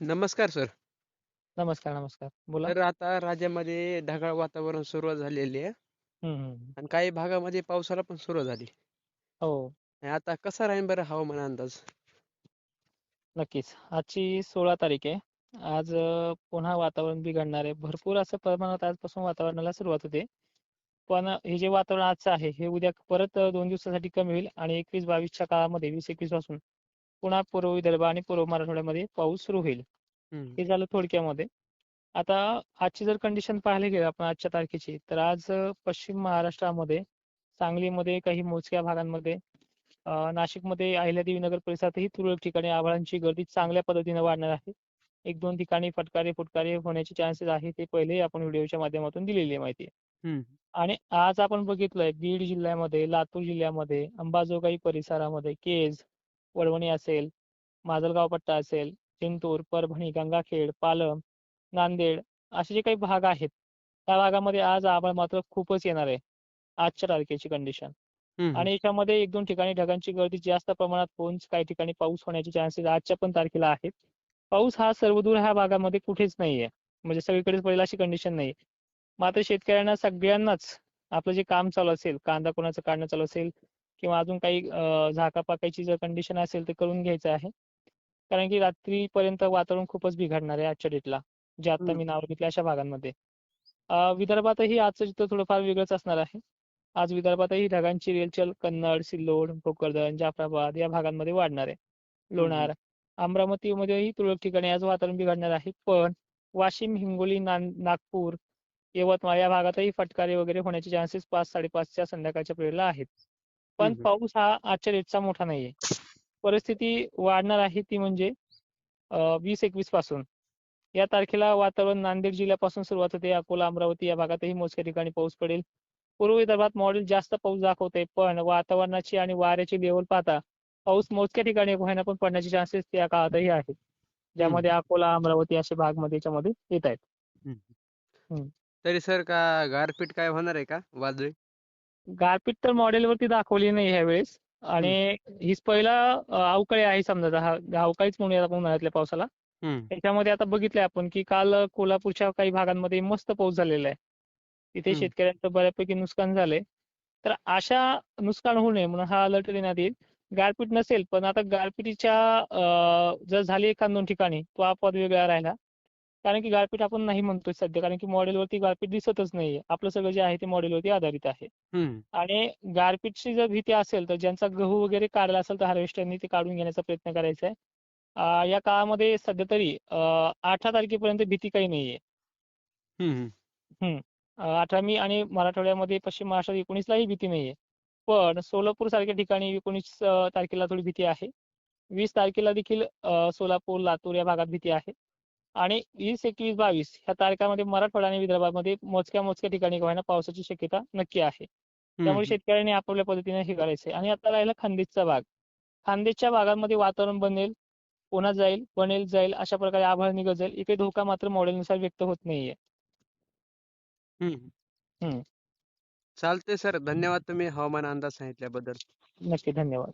नमस्कार सर नमस्कार, नमस्कार. बोला. तर आता राज्यामध्ये ढगाळ वातावरण सुरुवात झालेली आहे हं, हं. आणि काही भागामध्ये पावसाला पण सुरुवात झाली हो, आणि आता कसा राहील बरं हवामान अंदाज नक्कीच. आजची 16 तारीख आहे. आज अ, पुन्हा वातावरण बिघडणार आहे. भरपूर असं प्रमाणात आजपासून वातावरणाला सुरुवात होते. पण हे जे वातावरण आजचं आहे, हे उद्या परत अ, 2 दिवसासाठी कमी होईल आणि 21-22च्या काळामध्ये 20-21 पासून पुन्हा पूर्व विदर्भ आणि पूर्व मराठवाड्यामध्ये पाऊस सुरू होईल. हे झालं थोडक्यामध्ये. आता आजची जर कंडिशन पाहायला गेलं आपण आजच्या तारखेची, तर आज पश्चिम महाराष्ट्रामध्ये, सांगलीमध्ये, काही मोजक्या भागांमध्ये, नाशिकमध्ये, अहिल्यादेवी नगर परिसरातही तुरळक ठिकाणी आभाळांची गर्दी चांगल्या पद्धतीने वाढणार आहे. 1-2 ठिकाणी फटकारे, फुटकारे होण्याचे चान्सेस आहेत. ते पहिलेही आपण व्हिडिओच्या माध्यमातून दिलेली आहे माहिती. हम्म. आणि आज आपण बघितलंय बीड जिल्ह्यामध्ये, लातूर जिल्ह्यामध्ये, अंबाजोगाई परिसरामध्ये, केज, वडवणी असेल, माजलगाव पट्टा असेल, जिंतूर, परभणी, गंगाखेड, पालम, नांदेड असे जे काही भाग आहेत, त्या भागामध्ये आज आभाळ मात्र खूपच येणार आहे. आजच्या तारखेची कंडिशन. आणि याच्यामध्ये 1-2 ठिकाणी ढगांची गर्दी जास्त प्रमाणात होऊन काही ठिकाणी पाऊस होण्याचे चान्सेस आजच्या पण तारखेला आहेत. पाऊस हा सर्वदूर ह्या भागामध्ये कुठेच नाहीये. म्हणजे सगळीकडेच पडेल अशी कंडिशन नाही. मात्र शेतकऱ्यांना सगळ्यांनाच आपलं जे काम चालू असेल, कांदा कोणाचं काढणं चालू असेल किंवा अजून काही अ, झाका-पाकायची जर कंडिशन असेल तर करून घ्यायचं आहे. कारण की रात्रीपर्यंत वातावरण खूपच बिघडणार आहे आजच्या डेटला. जे आता. मी नावं घेतली अशा भागांमध्ये. अ, विदर्भातही आजचं चित्र थोडंफार वेगळंच असणार आहे. आज विदर्भातही ढगांची रेलचल कन्नड, सिल्लोड, भोकरदन, जाफराबाद या भागांमध्ये वाढणार आहे. लोणार, अमरावतीमध्येही तुरळक ठिकाणी आज वातावरण बिघडणार आहे. पण वाशिम, हिंगोली, नां नागपूर, यवतमाळ या भागातही फटकारे वगैरे होण्याचे चान्सेस 5-5:30च्या संध्याकाळच्या पिरियडला आहेत. पण. पाऊस हा आजच्या डेटचा मोठा नाहीये. परिस्थिती वाढणार आहे ती म्हणजे अ, 20-21 पासून. या तारखेला वातावरण नांदेड जिल्ह्यापासून सुरुवात होते. अकोला, अमरावती या भागातही मोजक्या ठिकाणी पाऊस पडेल. पूर्व विदर्भात मॉडेल जास्त पाऊस दाखवते. पण वातावरणाची आणि वाऱ्याची लेवल पाहता पाऊस मोजक्या ठिकाणी होईना पण पडण्याचे चान्सेस त्या काळातही आहेत. ज्यामध्ये अकोला, अमरावती असे भागमध्ये याच्यामध्ये येत आहेत. तरी सर का गारपीट काय होणार आहे का वादळी गारपीट तर मॉडेलवरती दाखवली नाही ह्यावेळेस आणि हीच पहिला अवकाळी आहे समजा हा अवकाळीच म्हणूया आपण उन्हाळ्यातल्या पावसाला. त्याच्यामध्ये आता बघितलंय आपण की काल कोल्हापूरच्या काही भागांमध्ये मस्त पाऊस झालेला आहे. तिथे. शेतकऱ्यांचं बऱ्यापैकी नुकसान झालंय. तर अशा नुकसान होऊ नये म्हणून हा अलर्ट देण्यात येईल. गारपीट नसेल पण आता गारपिटीच्या जर झाली एखाद दोन ठिकाणी तो अपवाद वेगळा राहिला. कारण की गारपीट आपण नाही म्हणतोय सध्या कारण की मॉडेलवरती गारपीट दिसतच नाहीये. आपलं सगळं जे आहे ते मॉडेलवरती आधारित आहे. आणि गारपीटची जर भीती असेल तर ज्यांचा गहू वगैरे काढला असेल तर हार्वेस्टरनी ते काढून घेण्याचा प्रयत्न करायचा आहे. या काळामध्ये सध्या तरी अ, 18 तारखेपर्यंत भीती काही नाहीये. हम्म. अ, 18 मी आणि मराठवाड्यामध्ये पश्चिम महाराष्ट्रात 19लाही भीती नाहीये. पण सोलापूर सारख्या ठिकाणी 19 अ, तारखेला थोडी भीती आहे. 20 तारखेला देखील सोलापूर, लातूर या भागात भीती आहे. आणि 20, 21, 22 ह्या तारखांमध्ये मराठवाडा आणि विदर्भामध्ये मोजक्या-मोजक्या ठिकाणी का होईना पावसाची शक्यता नक्की आहे. त्यामुळे. शेतकऱ्यांनी आपापल्या पद्धतीने हे करायचंय. आणि आता राहिला खान्देशचा भाग. खान्देशच्या भागांमध्ये वातावरण बनेल, पुन्हा जाईल, बनेल, जाईल अशा प्रकारे आभाळ निघत जाईल. इकडे धोका मात्र मॉडेलनुसार व्यक्त होत नाहीये. चालतंय सर धन्यवाद तुम्ही हवामान अंदाज सांगितल्याबद्दल नक्की. धन्यवाद.